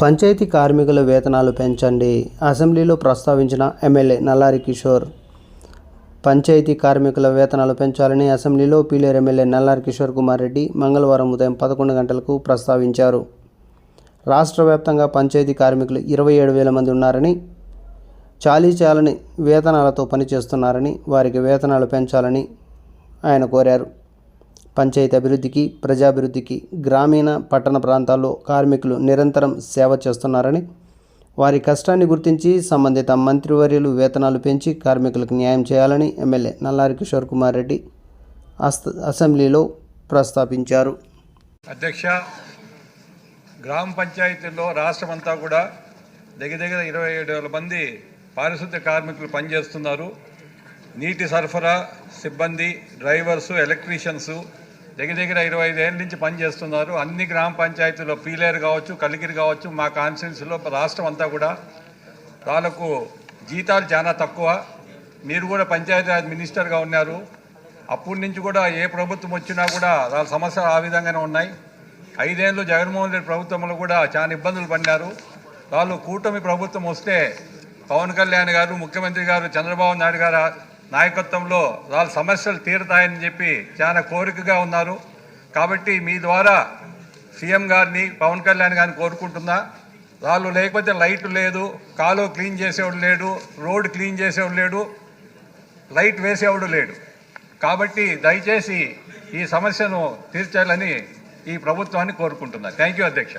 పంచాయతీ కార్మికుల వేతనాలు పెంచండి. అసెంబ్లీలో ప్రస్తావించిన ఎమ్మెల్యే నల్లారి కిషోర్. పంచాయతీ కార్మికుల వేతనాలు పెంచాలని అసెంబ్లీలో పీలేరు ఎమ్మెల్యే నల్లారి కిషోర్ కుమార్ రెడ్డి మంగళవారం ఉదయం పదకొండు గంటలకు ప్రస్తావించారు. రాష్ట్ర వ్యాప్తంగా పంచాయతీ కార్మికులు ఇరవై ఏడు వేల మంది ఉన్నారని చాలీ చాలని వేతనాలతో పనిచేస్తున్నారని వారికి వేతనాలు పెంచాలని ఆయన కోరారు. పంచాయతీ అభివృద్ధికి ప్రజాభివృద్ధికి గ్రామీణ పట్టణ ప్రాంతాల్లో కార్మికులు నిరంతరం సేవ చేస్తున్నారని వారి కష్టాన్ని గుర్తించి సంబంధిత మంత్రివర్యులు వేతనాలు పెంచి కార్మికులకు న్యాయం చేయాలని ఎమ్మెల్యే నల్లారి కిషోర్ కుమార్ రెడ్డి అసెంబ్లీలో ప్రస్తావించారు. అధ్యక్ష గ్రామ పంచాయతీల్లో రాష్ట్రమంతా కూడా దగ్గర దగ్గర ఇరవై ఏడు వేల మంది పారిశుద్ధ్య కార్మికులు పనిచేస్తున్నారు. నీటి సరఫరా సిబ్బంది డ్రైవర్సు ఎలక్ట్రీషియన్స్ దగ్గర దగ్గర ఇరవై ఐదేళ్ళ నుంచి పనిచేస్తున్నారు అన్ని గ్రామ పంచాయతీలో పీలేరు కావచ్చు కలిగిరి కావచ్చు మా కాన్స్టిట్యున్సీలో రాష్ట్రం అంతా కూడా వాళ్ళకు జీతాలు చాలా తక్కువ. మీరు కూడా పంచాయతీరాజ్ మినిస్టర్గా ఉన్నారు. అప్పటి నుంచి కూడా ఏ ప్రభుత్వం వచ్చినా కూడా వాళ్ళ సమస్యలు ఆ విధంగానే ఉన్నాయి. ఐదేళ్ళు జగన్మోహన్ రెడ్డి ప్రభుత్వంలో కూడా చాలా ఇబ్బందులు పడినారు. వాళ్ళు కూటమి ప్రభుత్వం వస్తే పవన్ కళ్యాణ్ గారు ముఖ్యమంత్రి గారు చంద్రబాబు నాయుడు గారు నాయకత్వంలో వాళ్ళ సమస్యలు తీరుతాయని చెప్పి చాలా కోరికగా ఉన్నారు. కాబట్టి మీ ద్వారా సీఎం గారిని పవన్ కళ్యాణ్ గారిని కోరుకుంటున్నా. వాళ్ళు లేకపోతే లైట్ లేదు కాలువ క్లీన్ చేసేవాడు లేడు రోడ్ క్లీన్ చేసేవాడు లేడు లైట్ వేసేవాడు లేడు. కాబట్టి దయచేసి ఈ సమస్యను తీర్చాలని ఈ ప్రభుత్వాన్ని కోరుకుంటున్నా. థ్యాంక్ యూ అధ్యక్ష.